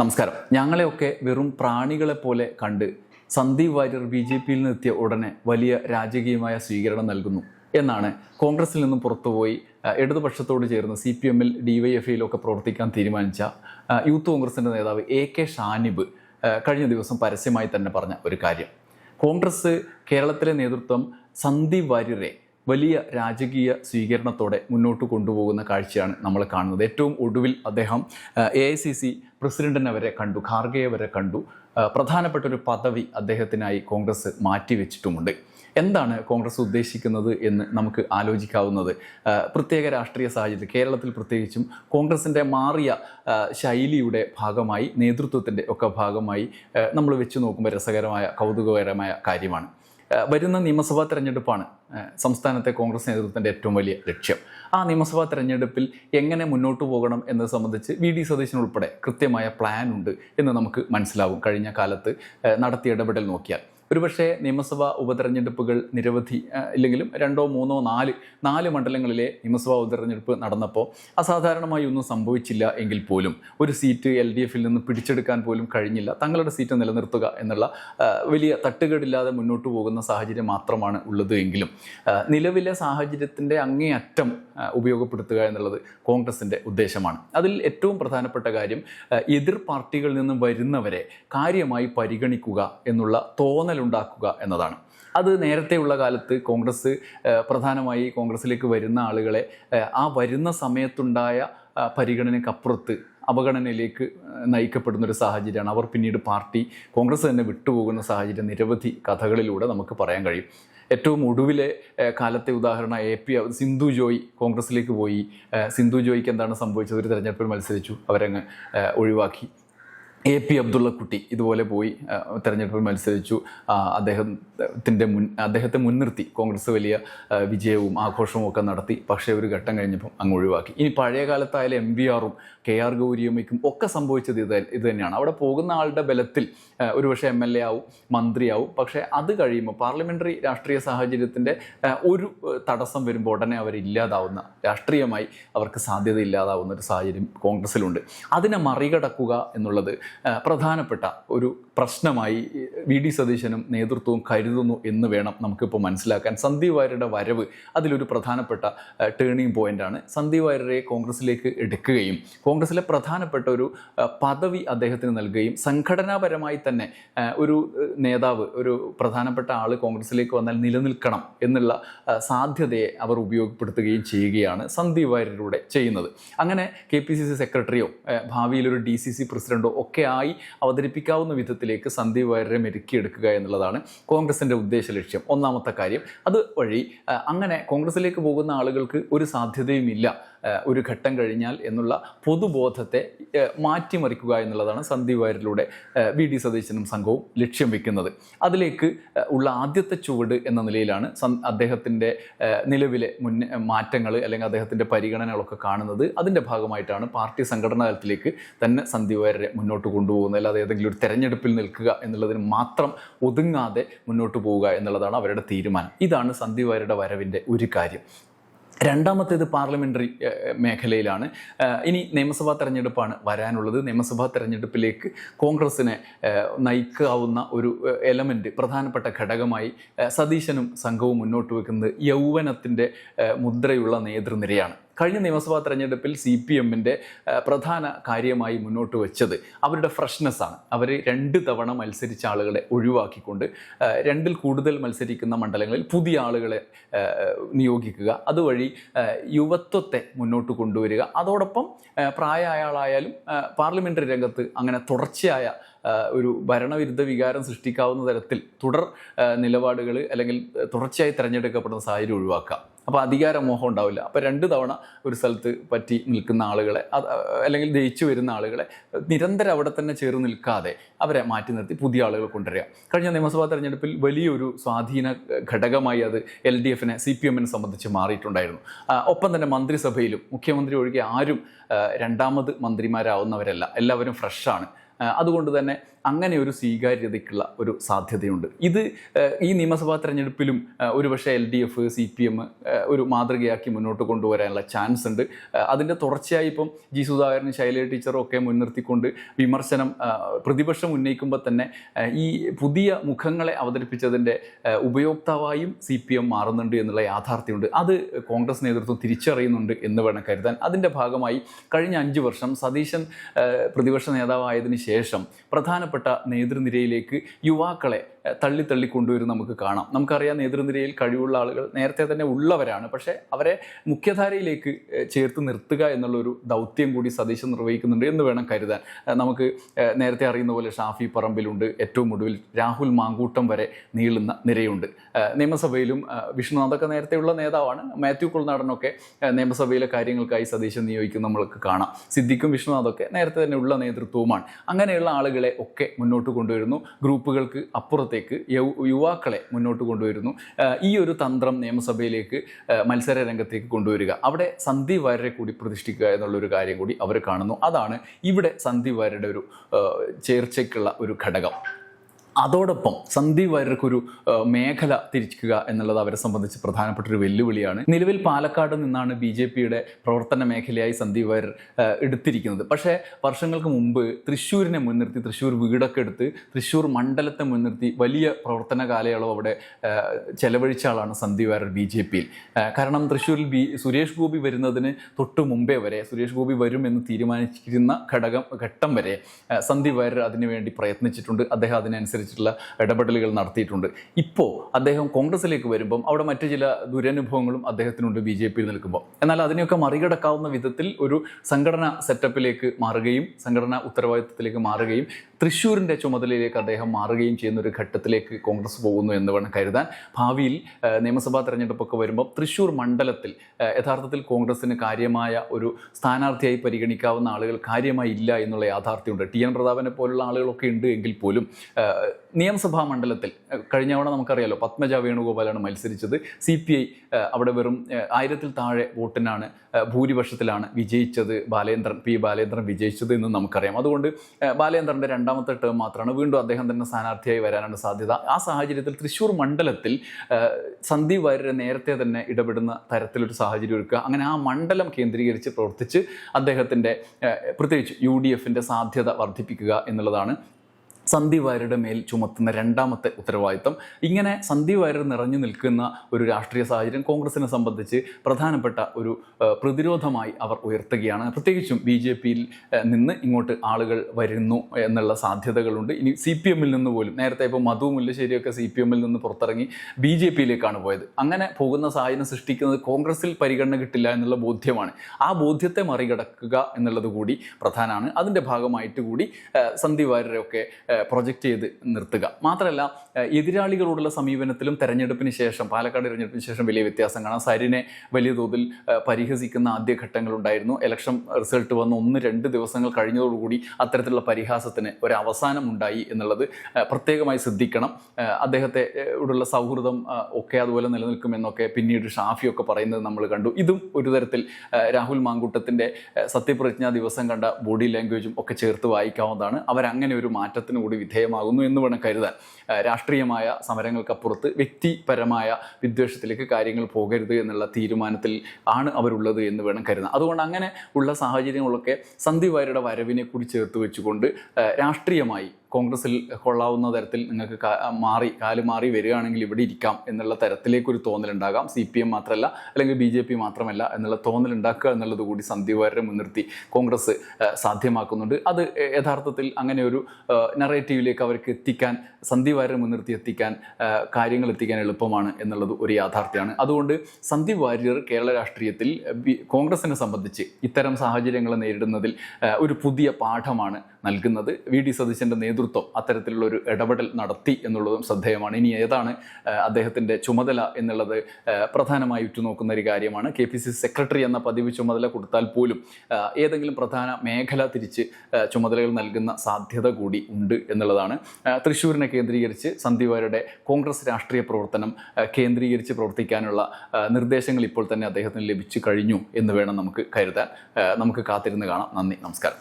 നമസ്കാരം. ഞങ്ങളെയൊക്കെ വെറും പ്രാണികളെ പോലെ കണ്ട് സന്ദീപ് വാര്യർ ബി ജെ പിയിൽ നിന്നെത്തിയ ഉടനെ വലിയ രാജകീയമായ സ്വീകരണം നൽകുന്നു എന്നാണ് കോൺഗ്രസിൽ നിന്നും പുറത്തുപോയി ഇടതുപക്ഷത്തോട് ചേർന്ന് സി പി എമ്മിൽ ഡി വൈ എഫ് ഐയിലൊക്കെ പ്രവർത്തിക്കാൻ തീരുമാനിച്ച യൂത്ത് കോൺഗ്രസിന്റെ നേതാവ് എ കെ ഷാനിബ് കഴിഞ്ഞ ദിവസം പരസ്യമായി തന്നെ പറഞ്ഞ ഒരു കാര്യം. കോൺഗ്രസ് കേരളത്തിലെ നേതൃത്വം സന്ദീപ് വാര്യരെ വലിയ രാജകീയ സ്വീകരണത്തോടെ മുന്നോട്ട് കൊണ്ടുപോകുന്ന കാഴ്ചയാണ് നമ്മൾ കാണുന്നത്. ഏറ്റവും ഒടുവിൽ അദ്ദേഹം എ ഐ സി സി പ്രസിഡന്റിനെ വരെ കണ്ടു ഖാർഗയെ വരെ കണ്ടു. പ്രധാനപ്പെട്ട ഒരു പദവി അദ്ദേഹത്തിനായി കോൺഗ്രസ് മാറ്റിവെച്ചിട്ടുമുണ്ട്. എന്താണ് കോൺഗ്രസ് ഉദ്ദേശിക്കുന്നത് എന്ന് നമുക്ക് ആലോചിക്കാവുന്നത്? പ്രത്യേക രാഷ്ട്രീയ സാഹചര്യത്തിൽ കേരളത്തിൽ പ്രത്യേകിച്ചും കോൺഗ്രസിന്റെ മാറിയ ശൈലിയുടെ ഭാഗമായി നേതൃത്വത്തിന്റെ ഒക്കെ ഭാഗമായി നമ്മൾ വെച്ച് നോക്കുമ്പോൾ രസകരമായ കൗതുകകരമായ കാര്യമാണ്. വരുന്ന നിയമസഭാ തെരഞ്ഞെടുപ്പാണ് സംസ്ഥാനത്തെ കോൺഗ്രസ് നേതൃത്വത്തിന്റെ ഏറ്റവും വലിയ ലക്ഷ്യം. ആ നിയമസഭാ തെരഞ്ഞെടുപ്പിൽ എങ്ങനെ മുന്നോട്ട് പോകണം എന്നത് സംബന്ധിച്ച് വി ഡി സതീശൻ ഉൾപ്പെടെ കൃത്യമായ പ്ലാൻ ഉണ്ട് എന്ന് നമുക്ക് മനസ്സിലാവും കഴിഞ്ഞ കാലത്ത് നടത്തിയ ഇടപെടൽ നോക്കിയാൽ. ഒരുപക്ഷെ നിയമസഭാ ഉപതെരഞ്ഞെടുപ്പുകൾ നിരവധി ഇല്ലെങ്കിലും രണ്ടോ മൂന്നോ നാല് നാല് മണ്ഡലങ്ങളിലെ നിയമസഭാ ഉപതെരഞ്ഞെടുപ്പ് നടന്നപ്പോൾ അസാധാരണമായി ഒന്നും സംഭവിച്ചില്ല എങ്കിൽ പോലും ഒരു സീറ്റ് എൽ ഡി എഫിൽ നിന്ന് പിടിച്ചെടുക്കാൻ പോലും കഴിഞ്ഞില്ല. തങ്ങളുടെ സീറ്റ് നിലനിർത്തുക എന്നുള്ള വലിയ തട്ടുകേടില്ലാതെ മുന്നോട്ട് പോകുന്ന സാഹചര്യം മാത്രമാണ് ഉള്ളത് എങ്കിലും നിലവിലെ സാഹചര്യത്തിന്റെ അങ്ങേയറ്റം ഉപയോഗപ്പെടുത്തുക എന്നുള്ളത് കോൺഗ്രസിന്റെ ഉദ്ദേശമാണ്. അതിൽ ഏറ്റവും പ്രധാനപ്പെട്ട കാര്യം എതിർ പാർട്ടികളിൽ നിന്നും വരുന്നവരെ കാര്യമായി പരിഗണിക്കുക എന്നുള്ള തോന്നലുണ്ടാക്കുക എന്നതാണ്. അത് നേരത്തെയുള്ള കാലത്ത് കോൺഗ്രസ് പ്രധാനമായി കോൺഗ്രസിലേക്ക് വരുന്ന ആളുകളെ ആ, വരുന്ന സമയത്തുണ്ടായ പരിഗണനയ്ക്കപ്പുറത്ത് അവഗണനയിലേക്ക് നയിക്കപ്പെടുന്ന ഒരു സാഹചര്യമാണ്. അവർ പിന്നീട് പാർട്ടി കോൺഗ്രസ് തന്നെ വിട്ടുപോകുന്ന സാഹചര്യം നിരവധി കഥകളിലൂടെ നമുക്ക് പറയാൻ കഴിയും. ഏറ്റവും ഒടുവിലെ കാലത്തെ ഉദാഹരണം എ പി സിന്ധു ജോയ് കോൺഗ്രസിലേക്ക് പോയി. സിന്ധു ജോയ്ക്ക് എന്താണ് സംഭവിച്ചത്? ഒരു തെരഞ്ഞെടുപ്പിൽ മത്സരിച്ചു. അവരങ്ങ് ഒഴിവാക്കി. എ പി അബ്ദുള്ളക്കുട്ടി ഇതുപോലെ പോയി തെരഞ്ഞെടുപ്പിൽ മത്സരിച്ചു. അദ്ദേഹത്തിന്റെ മുൻ അദ്ദേഹത്തെ മുൻനിർത്തി കോൺഗ്രസ് വലിയ വിജയവും ആഘോഷവും ഒക്കെ നടത്തി. പക്ഷേ ഒരു ഘട്ടം കഴിഞ്ഞപ്പം അങ്ങ് ഒഴിവാക്കി. ഇനി പഴയ കാലത്തായാലും എം വി ആറും കെ ആർ ഗൗരിയമ്മയ്ക്കും ഒക്കെ സംഭവിച്ചത് ഇത് ഇത് തന്നെയാണ്. അവിടെ പോകുന്ന ആളുടെ ബലത്തിൽ ഒരുപക്ഷെ എം എൽ എ ആവും മന്ത്രിയാവും. പക്ഷേ അത് കഴിയുമ്പോൾ പാർലമെന്ററി രാഷ്ട്രീയ സാഹചര്യത്തിന്റെ ഒരു തടസ്സം വരുമ്പോൾ ഉടനെ അവരില്ലാതാവുന്ന രാഷ്ട്രീയമായി അവർക്ക് സാധ്യത ഇല്ലാതാവുന്ന ഒരു സാഹചര്യം കോൺഗ്രസ്സിലുണ്ട്. അതിനെ മറികടക്കുക എന്നുള്ളത് പ്രധാനപ്പെട്ട ഒരു പ്രശ്നമായി വി ഡി സതീശനും നേതൃത്വവും കരുതുന്നു എന്ന് വേണം നമുക്കിപ്പോൾ മനസ്സിലാക്കാൻ. സന്ദീപ് വാര്യരുടെ വരവ് അതിലൊരു പ്രധാനപ്പെട്ട ടേണിംഗ് പോയിന്റാണ്. സന്ദീപ് വാര്യരെ കോൺഗ്രസിലേക്ക് എടുക്കുകയും കോൺഗ്രസിലെ പ്രധാനപ്പെട്ട ഒരു പദവി അദ്ദേഹത്തിന് നൽകുകയും സംഘടനാപരമായി തന്നെ ഒരു നേതാവ് ഒരു പ്രധാനപ്പെട്ട ആൾ കോൺഗ്രസിലേക്ക് വന്നാൽ നിലനിൽക്കണം എന്നുള്ള സാധ്യതയെ അവർ ഉപയോഗപ്പെടുത്തുകയും ചെയ്യുകയാണ് സന്ദീപ് വാര്യരിലൂടെ ചെയ്യുന്നത്. അങ്ങനെ കെ പി സി സി സെക്രട്ടറിയോ ഭാവിയിലൊരു ഡി സി സി പ്രസിഡന്റോ ഒക്കെ ആയി അവതരിപ്പിക്കാവുന്ന വിധത്തിലേക്ക് സന്ദീപ് വാര്യരെ മെരുക്കിയെടുക്കുക എന്നുള്ളതാണ് കോൺഗ്രസിന്റെ ഉദ്ദേശ ലക്ഷ്യം. ഒന്നാമത്തെ കാര്യം അതുവഴി അങ്ങനെ കോൺഗ്രസിലേക്ക് പോകുന്ന ആളുകൾക്ക് ഒരു സാധ്യതയുമില്ല. ഒരു ഘട്ടം കഴിഞ്ഞാൽ എന്നുള്ള പൊതുബോധത്തെ മാറ്റിമറിക്കുക എന്നുള്ളതാണ് സന്ദീപ് വാര്യരിലൂടെ ആ, വി. ഡി. സതീശനും സംഘവും ലക്ഷ്യം വെക്കുന്നത്. അതിലേക്ക് ഉള്ള ആദ്യത്തെ ചുവട് എന്ന നിലയിലാണ് അദ്ദേഹത്തിന്റെ നിലവിലെ മുൻ മാറ്റങ്ങൾ അല്ലെങ്കിൽ അദ്ദേഹത്തിന്റെ പരിഗണനകളൊക്കെ കാണുന്നത്. അതിന്റെ ഭാഗമായിട്ടാണ് പാർട്ടി സംഘടനാ തലത്തിലേക്ക് തന്നെ സന്ദീപ് വാര്യരെ മുന്നോട്ട് കൊണ്ടുപോകുന്നത്. അല്ലാതെ ഏതെങ്കിലും ഒരു തെരഞ്ഞെടുപ്പിൽ നിൽക്കുക എന്നുള്ളതിന് മാത്രം ഒതുങ്ങാതെ മുന്നോട്ട് പോവുക എന്നുള്ളതാണ് അവരുടെ തീരുമാനം. ഇതാണ് സന്ദീപ് വാര്യരുടെ വരവിന്റെ ഒരു കാര്യം. രണ്ടാമത്തേത് പാർലമെന്ററി മേഖലയിലാണ്. ഇനി നിയമസഭാ തെരഞ്ഞെടുപ്പാണ് വരാനുള്ളത്. നിയമസഭാ തെരഞ്ഞെടുപ്പിലേക്ക് കോൺഗ്രസിനെ ഏഹ്, നയിക്കാവുന്ന ഒരു എലമെന്റ് പ്രധാനപ്പെട്ട ഘടകമായി സതീശനും സംഘവും മുന്നോട്ട് വെക്കുന്നത് യൗവനത്തിന്റെ മുദ്രയുള്ള നേതൃനിരയാണ്. കഴിഞ്ഞ നിയമസഭാ തെരഞ്ഞെടുപ്പിൽ സി പി എമ്മിന്റെ പ്രധാന കാര്യമായി മുന്നോട്ട് വെച്ചത് അവരുടെ ഫ്രഷ്നെസ്സാണ് അവർ രണ്ട് തവണ മത്സരിച്ച ആളുകളെ ഒഴിവാക്കിക്കൊണ്ട് രണ്ടിൽ കൂടുതൽ മത്സരിക്കുന്ന മണ്ഡലങ്ങളിൽ പുതിയ ആളുകളെ നിയോഗിക്കുക. അതുവഴി യുവത്വത്തെ മുന്നോട്ട് കൊണ്ടുവരിക. അതോടൊപ്പം പ്രായമായ ആളായാലും പാർലമെന്ററി രംഗത്ത് അങ്ങനെ തുടർച്ചയായ ഒരു ഭരണവിരുദ്ധ വികാരം സൃഷ്ടിക്കാവുന്ന തരത്തിൽ തുടർ നിലപാടുകൾ അല്ലെങ്കിൽ തുടർച്ചയായി തിരഞ്ഞെടുക്കപ്പെടുന്ന സാഹചര്യം ഒഴിവാക്കുക അപ്പോൾ അധികാരമോഹം ഉണ്ടാവില്ല. അപ്പോൾ രണ്ട് തവണ ഒരു സ്ഥലത്ത് പറ്റി നിൽക്കുന്ന ആളുകളെ അല്ലെങ്കിൽ ജയിച്ചു വരുന്ന ആളുകളെ നിരന്തരം അവിടെ തന്നെ ചേർന്ന് നിൽക്കാതെ അവരെ മാറ്റി നിർത്തി പുതിയ ആളുകൾ കൊണ്ടുവരിക. കഴിഞ്ഞ നിയമസഭാ തെരഞ്ഞെടുപ്പിൽ വലിയൊരു സ്വാധീന ഘടകമായി അത് എൽ ഡി എഫിനെ സി പി എമ്മിനെ സംബന്ധിച്ച് മാറിയിട്ടുണ്ടായിരുന്നു. ഒപ്പം തന്നെ മന്ത്രിസഭയിലും മുഖ്യമന്ത്രി ഒഴികെ ആരും രണ്ടാമത് മന്ത്രിമാരാവുന്നവരല്ല. എല്ലാവരും ഫ്രഷാണ് അതുകൊണ്ട് തന്നെ അങ്ങനെ ഒരു സ്വീകാര്യതയ്ക്കുള്ള ഒരു സാധ്യതയുണ്ട്. ഇത് ഈ നിയമസഭാ തെരഞ്ഞെടുപ്പിലും ഒരുപക്ഷെ L D F C P M ഒരു മാതൃകയാക്കി മുന്നോട്ട് കൊണ്ടുവരാനുള്ള ചാൻസ് ഉണ്ട്. അതിന്റെ തുടർച്ചയായി ഇപ്പം ജി സുധാകരനും ശൈലജ ടീച്ചറും ഒക്കെ മുൻനിർത്തിക്കൊണ്ട് വിമർശനം പ്രതിപക്ഷം ഉന്നയിക്കുമ്പോൾ തന്നെ ഈ പുതിയ മുഖങ്ങളെ അവതരിപ്പിച്ചതിന്റെ ഉപയോക്താവായും സി പി എം മാറുന്നുണ്ട് എന്നുള്ള യാഥാർത്ഥ്യമുണ്ട്. അത് കോൺഗ്രസ് നേതൃത്വം തിരിച്ചറിയുന്നുണ്ട് എന്ന് വേണം കരുതാൻ. അതിന്റെ ഭാഗമായി കഴിഞ്ഞ അഞ്ച് വർഷം സതീശൻ പ്രതിപക്ഷ നേതാവായതിനു ശേഷം പ്രധാനപ്പെട്ട നേതൃനിരയിലേക്ക് യുവാക്കളെ തള്ളി തള്ളി കൊണ്ടുവരും നമുക്ക് കാണാം. നമുക്കറിയാം നേതൃനിരയിൽ കഴിവുള്ള ആളുകൾ നേരത്തെ തന്നെ ഉള്ളവരാണ്. പക്ഷേ അവരെ മുഖ്യധാരയിലേക്ക് ചേർത്ത് നിർത്തുക എന്നുള്ളൊരു ദൗത്യം കൂടി സതീശൻ നിർവഹിക്കുന്നുണ്ട് എന്ന് വേണം കരുതാൻ. നമുക്ക് നേരത്തെ അറിയുന്ന പോലെ ഷാഫി പറമ്പിലുണ്ട്. ഏറ്റവും ഒടുവിൽ രാഹുൽ മാങ്കൂട്ടം വരെ നീളുന്ന നിരയുണ്ട്. നിയമസഭയിലും വിഷ്ണുനാഥൊക്കെ നേരത്തെയുള്ള നേതാവാണ്. മാത്യു കുൾനാടനൊക്കെ നിയമസഭയിലെ കാര്യങ്ങൾക്കായി സതീശൻ നിയോഗിക്കും നമ്മൾക്ക് കാണാം. സിദ്ദിഖും വിഷ്ണുനാഥൊക്കെ നേരത്തെ തന്നെ ഉള്ള നേതൃത്വവുമാണ്. അങ്ങനെയുള്ള ആളുകളെ ഒക്കെ മുന്നോട്ട് കൊണ്ടുവരുന്നു. ഗ്രൂപ്പുകൾക്ക് അപ്പുറത്തേക്ക് യൗ- യുവാക്കളെ മുന്നോട്ട് കൊണ്ടുവരുന്നു. ഈ ഒരു തന്ത്രം നിയമസഭയിലേക്ക് മത്സര രംഗത്തേക്ക് കൊണ്ടുവരിക. അവിടെ സന്ദീപ് വാര്യരെ കൂടി പ്രതിഷ്ഠിക്കുക എന്നുള്ളൊരു കാര്യം കൂടി അവർ കാണുന്നു. അതാണ് ഇവിടെ സന്ദീപ് വാര്യരുടെ ഒരു ചേർച്ചയ്ക്കുള്ള ഒരു ഘടകം. അതോടൊപ്പം സന്ദീപ് വാര്യർക്കൊരു മേഖല തിരിക്കുക എന്നുള്ളത് അവരെ സംബന്ധിച്ച് പ്രധാനപ്പെട്ട ഒരു വെല്ലുവിളിയാണ്. നിലവിൽ പാലക്കാട് നിന്നാണ് ബി ജെ പിയുടെ പ്രവർത്തന മേഖലയായി സന്ദീപ് വാര്യർ എടുത്തിരിക്കുന്നത്. പക്ഷേ വർഷങ്ങൾക്ക് മുമ്പ് തൃശ്ശൂരിനെ മുൻനിർത്തി തൃശ്ശൂർ വീടൊക്കെ എടുത്ത് തൃശ്ശൂർ മണ്ഡലത്തെ മുൻനിർത്തി വലിയ പ്രവർത്തന കാലയളവ് അവിടെ ചെലവഴിച്ച ആളാണ് സന്ദീപ് വാര്യർ ബി ജെ പിയിൽ. കാരണം തൃശ്ശൂരിൽ ബി സുരേഷ് ഗോപി വരുന്നതിന് തൊട്ട് മുമ്പേ വരെ സുരേഷ് ഗോപി വരും എന്ന് തീരുമാനിച്ചിരുന്ന ഘടകം ഘട്ടം വരെ സന്ദീപ് വാര്യർ അതിനുവേണ്ടി പ്രയത്നിച്ചിട്ടുണ്ട്. അദ്ദേഹം അതിനനുസരിച്ചുള്ള ഇടപെടലുകൾ നടത്തിയിട്ടുണ്ട്. ഇപ്പോൾ അദ്ദേഹം കോൺഗ്രസിലേക്ക് വരുമ്പം അവിടെ മറ്റു ചില ദുരനുഭവങ്ങളും അദ്ദേഹത്തിനുണ്ട് ബി ജെ പിയിൽ നിൽക്കുമ്പോൾ. എന്നാൽ അതിനെയൊക്കെ മറികടക്കാവുന്ന വിധത്തിൽ ഒരു സംഘടന സെറ്റപ്പിലേക്ക് മാറുകയും സംഘടനാ ഉത്തരവാദിത്വത്തിലേക്ക് മാറുകയും തൃശ്ശൂരിന്റെ ചുമതലയിലേക്ക് അദ്ദേഹം മാറുകയും ചെയ്യുന്ന ഒരു ഘട്ടത്തിലേക്ക് കോൺഗ്രസ് പോകുന്നു എന്ന് വേണം കരുതാൻ. ഭാവിയിൽ നിയമസഭാ തെരഞ്ഞെടുപ്പൊക്കെ വരുമ്പോൾ തൃശ്ശൂർ മണ്ഡലത്തിൽ യഥാർത്ഥത്തിൽ കോൺഗ്രസിന് കാര്യമായ ഒരു സ്ഥാനാർത്ഥിയായി പരിഗണിക്കാവുന്ന ആളുകൾ കാര്യമായി ഇല്ല എന്നുള്ള യാഥാർത്ഥ്യമുണ്ട്. ടി. എൻ. പ്രതാപനെ പോലുള്ള ആളുകളൊക്കെ ഉണ്ട് എങ്കിൽ പോലും നിയമസഭാ മണ്ഡലത്തിൽ കഴിഞ്ഞ തവണ നമുക്കറിയാലോ പത്മജ വേണുഗോപാലാണ് മത്സരിച്ചത്. സി പി ഐ അവിടെ വെറും ആയിരത്തിൽ താഴെ വോട്ടിനാണ് ഭൂരിപക്ഷത്തിലാണ് വിജയിച്ചത് ബാലേന്ദ്രൻ പി. ബാലേന്ദ്രൻ വിജയിച്ചത് എന്ന് നമുക്കറിയാം. അതുകൊണ്ട് ബാലേന്ദ്രന്റെ ബാലേന്ദ്രന്റെ രണ്ടാമത്തെ ടേം മാത്രമാണ് വീണ്ടും അദ്ദേഹം തന്നെ സ്ഥാനാർത്ഥിയായി വരാനാണ് സാധ്യത. ആ സാഹചര്യത്തിൽ തൃശ്ശൂർ മണ്ഡലത്തിൽ സന്ദീപ് വാര്യരെ നേരത്തെ തന്നെ ഇടപെടുന്ന തരത്തിലൊരു സാഹചര്യം ഒരുക്കുക. അങ്ങനെ ആ മണ്ഡലം കേന്ദ്രീകരിച്ച് പ്രവർത്തിച്ച് അദ്ദേഹത്തിന്റെ പ്രത്യേകിച്ച് യു ഡി എഫിന്റെ സാധ്യത വർദ്ധിപ്പിക്കുക എന്നുള്ളതാണ് സന്ദീപ് വാര്യരുടെ മേൽ ചുമത്തുന്ന രണ്ടാമത്തെ ഉത്തരവാദിത്തം. ഇങ്ങനെ സന്ദീപ് വാര്യർ നിറഞ്ഞു നിൽക്കുന്ന ഒരു രാഷ്ട്രീയ സാഹചര്യം കോൺഗ്രസിനെ സംബന്ധിച്ച് പ്രധാനപ്പെട്ട ഒരു പ്രതിരോധമായി അവർ ഉയർത്തുകയാണ്. പ്രത്യേകിച്ചും ബി ജെ പിയിൽ നിന്ന് ഇങ്ങോട്ട് ആളുകൾ വരുന്നു എന്നുള്ള സാധ്യതകളുണ്ട്. ഇനി സി പി എമ്മിൽ നിന്ന് പോലും നേരത്തെ ഇപ്പോൾ മധു മുല്ലശ്ശേരിയൊക്കെ സി പി എമ്മിൽ നിന്ന് പുറത്തിറങ്ങി ബി ജെ പിയിലേക്കാണ് പോയത്. അങ്ങനെ പോകുന്ന സാഹചര്യം സൃഷ്ടിക്കുന്നത് കോൺഗ്രസിൽ പരിഗണന കിട്ടില്ല എന്നുള്ള ബോധ്യമാണ്. ആ ബോധ്യത്തെ മറികടക്കുക എന്നുള്ളത് കൂടി പ്രധാനമാണ്. അതിന്റെ ഭാഗമായിട്ട് കൂടി സന്ധി വാര്യരെയൊക്കെ പ്രൊജക്റ്റ് ചെയ്ത് നിർത്തുക. മാത്രമല്ല എതിരാളികളോടുള്ള സമീപനത്തിലും തെരഞ്ഞെടുപ്പിന് ശേഷം പാലക്കാട് തെരഞ്ഞെടുപ്പിന് ശേഷം വലിയ വ്യത്യാസം കാണാം സരിനെ വലിയ തോതിൽ പരിഹസിക്കുന്ന ആദ്യഘട്ടങ്ങളുണ്ടായിരുന്നു ഇലക്ഷൻ റിസൾട്ട് വന്ന് ഒന്ന് രണ്ട് ദിവസങ്ങൾ കഴിഞ്ഞതോടുകൂടി അത്തരത്തിലുള്ള പരിഹാസത്തിന് ഒരു അവസാനം ഉണ്ടായി എന്നുള്ളത് പ്രത്യേകമായി ശ്രദ്ധിക്കണം. അദ്ദേഹത്തെ ഉള്ള സൗഹൃദം ഒക്കെ അതുപോലെ നിലനിൽക്കുമെന്നൊക്കെ പിന്നീട് ഷാഫിയൊക്കെ പറയുന്നത് നമ്മൾ കണ്ടു. ഇതും ഒരു തരത്തിൽ രാഹുൽ മാങ്കൂട്ടത്തിന്റെ സത്യപ്രതിജ്ഞാ ദിവസം കണ്ട ബോഡി ലാംഗ്വേജും ഒക്കെ ചേർത്ത് വായിക്കാവുന്നതാണ്. അവരങ്ങനെ ഒരു മാറ്റത്തിന് കൂടി വിധേയമാകുന്നു എന്ന് വേണം കരുതാൻ. രാഷ്ട്രീയമായ സമരങ്ങൾക്കപ്പുറത്ത് വ്യക്തിപരമായ വിദ്വേഷത്തിലേക്ക് കാര്യങ്ങൾ പോകരുത് എന്നുള്ള തീരുമാനത്തിൽ ആണ് അവരുള്ളത് എന്ന് വേണം കരുതാൻ. അതുകൊണ്ട് അങ്ങനെ ഉള്ള സാഹചര്യങ്ങളൊക്കെ സന്ധി വാര്യരുടെ വരവിനെ കൂടി ചേർത്ത് വെച്ചുകൊണ്ട് രാഷ്ട്രീയമായി കോൺഗ്രസിൽ കൊള്ളാവുന്ന തരത്തിൽ നിങ്ങൾക്ക് മാറി കാൽ മാറി വരികയാണെങ്കിൽ ഇവിടെ ഇരിക്കാം എന്നുള്ള തരത്തിലേക്കൊരു തോന്നലുണ്ടാകാം. സി പി എം മാത്രമല്ല അല്ലെങ്കിൽ ബി ജെ പി മാത്രമല്ല എന്നുള്ള തോന്നലുണ്ടാക്കുക എന്നുള്ളത് കൂടി സന്ദീപ് വാര്യരെ മുൻനിർത്തി കോൺഗ്രസ് സാധ്യമാക്കുന്നുണ്ട്. അത് യഥാർത്ഥത്തിൽ അങ്ങനെ ഒരു നറേറ്റീവിലേക്ക് അവർക്ക് എത്തിക്കാൻ സന്ദീപ് വാര്യരെ മുൻനിർത്തി എത്തിക്കാൻ കാര്യങ്ങൾ എത്തിക്കാൻ എളുപ്പമാണ് എന്നുള്ളത് ഒരു യാഥാർത്ഥ്യമാണ്. അതുകൊണ്ട് സന്ദീപ് വാര്യർ കേരള രാഷ്ട്രീയത്തിൽ കോൺഗ്രസിനെ സംബന്ധിച്ച് ഇത്തരം സാഹചര്യങ്ങൾ നേരിടുന്നതിൽ ഒരു പുതിയ പാഠമാണ് നൽകുന്നത്. വി. ഡി. സതീശന്റെ നേതൃത്വം അത്തരത്തിലുള്ള ഒരു ഇടപെടൽ നടത്തി എന്നുള്ളതും ശ്രദ്ധേയമാണ്. ഇനി ഏതാണ് അദ്ദേഹത്തിന്റെ ചുമതല എന്നുള്ളത് പ്രധാനമായി ഉറ്റുനോക്കുന്ന ഒരു കാര്യമാണ്. കെ പി സി സെക്രട്ടറി എന്ന പതിവ് ചുമതല കൊടുത്താൽ പോലും ഏതെങ്കിലും പ്രധാന മേഖല തിരിച്ച് ചുമതലകൾ നൽകുന്ന സാധ്യത കൂടി ഉണ്ട് എന്നുള്ളതാണ്. തൃശ്ശൂരിനെ കേന്ദ്രീകരിച്ച് സന്ദീപരുടെ കോൺഗ്രസ് രാഷ്ട്രീയ പ്രവർത്തനം കേന്ദ്രീകരിച്ച് പ്രവർത്തിക്കാനുള്ള നിർദ്ദേശങ്ങൾ ഇപ്പോൾ തന്നെ അദ്ദേഹത്തിന് ലഭിച്ചു കഴിഞ്ഞു എന്ന് വേണം നമുക്ക് കരുതാൻ. നമുക്ക് കാത്തിരുന്ന് കാണാം. നന്ദി നമസ്കാരം.